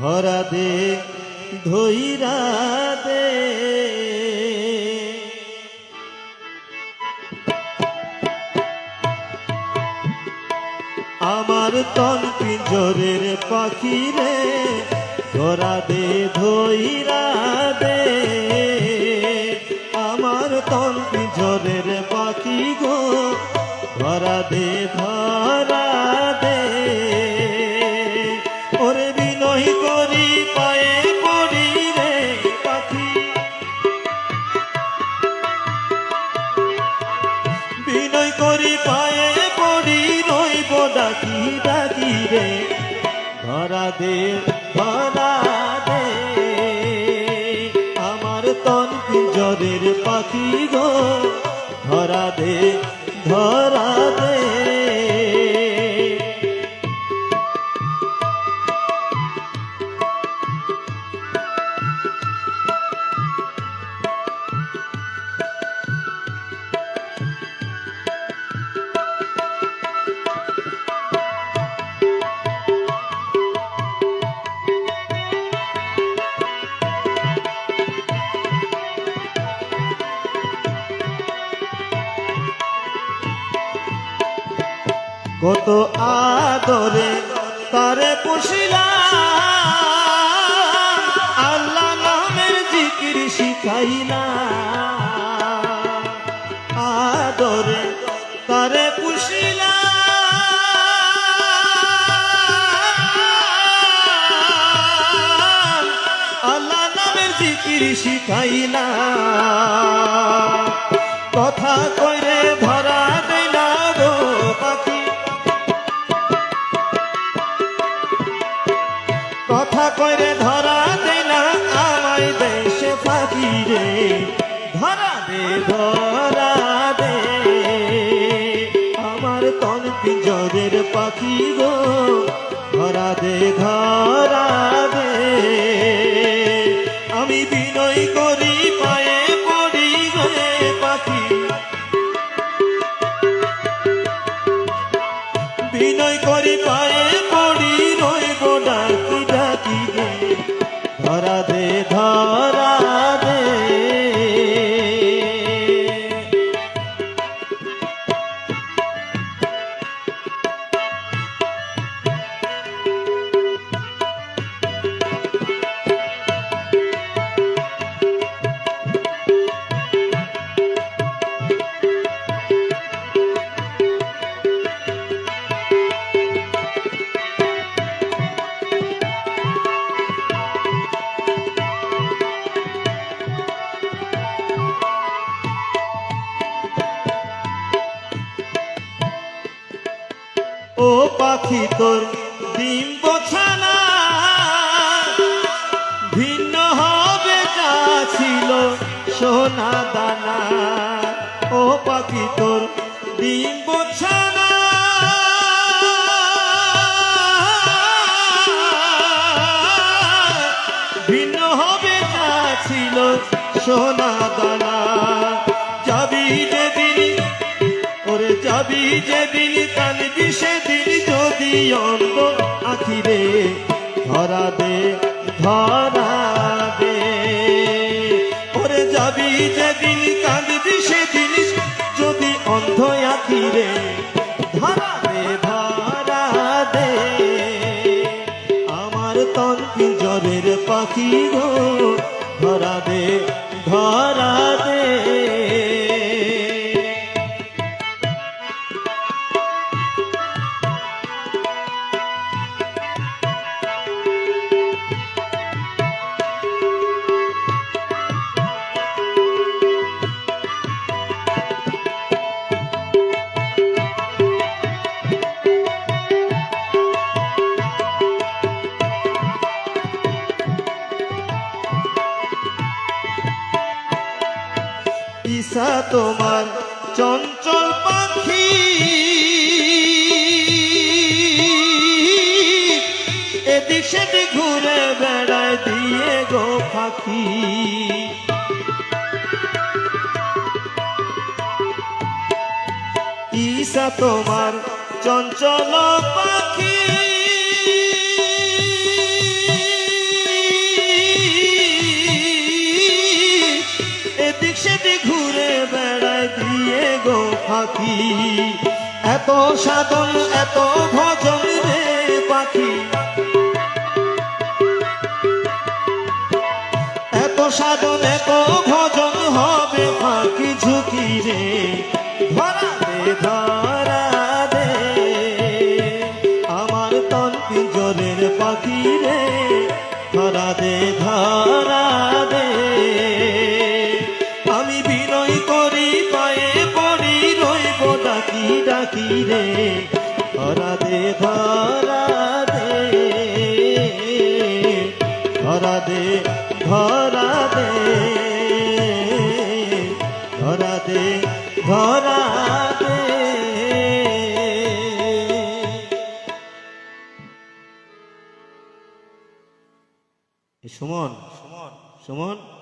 ধরা দে ধৈরা দে। আমার তন পিঞ্জরের পাখি রে ধরা দে ধৈরা দে। ধরা কত আদরে তারে পুষিলাম। আল্লাহ নামের জিকির শিখাইলা আদরে তারে পুষিলাম। আল্লাহ নামের জিকির শিখাইলা কথা দেশে রে, ধরা দে ধরা দে। আমার তন পিঞ্জরের পাখি গো, ধরা দে ধরা দে। আমি বিনয় করি, পায়ে পড়ি গে পাখি। বিনয় করি, পায়ে পাখি তোর ডিম বছানা ভিন্ন হবে ছিল সোনা দানা। ও পাখি তোর ভিন্ন ছিল সোনা দানা। যাবি যেদিন, ওরে যাবি যেদিন। যদি আখিরে ধরা দে ধরা দে ওরে যাবি যেদিন কানবি সেদিন যদি অন্ধ আখিরে ধরা দে ধরা দে আমার তন পিঞ্জরের পাখি গো ধরা দে ধরা দে ইসা তোমার চঞ্চল পাখি। এদিক সেদিক ঘুরে বেড়ায় দিয়ে গো পাখি। ইসা তোমার চঞ্চল থাকি। এত সাধন, এত ভজন রে পাখি। এত সাধন, এত ভজন হবে পাখি ঝুঁকি রে। ডাকি ডাকি রে? ধরা দে ধরা দে। ধরা দে ধরা দে। ধরা দে, ধরা সুমন সুমন সুমন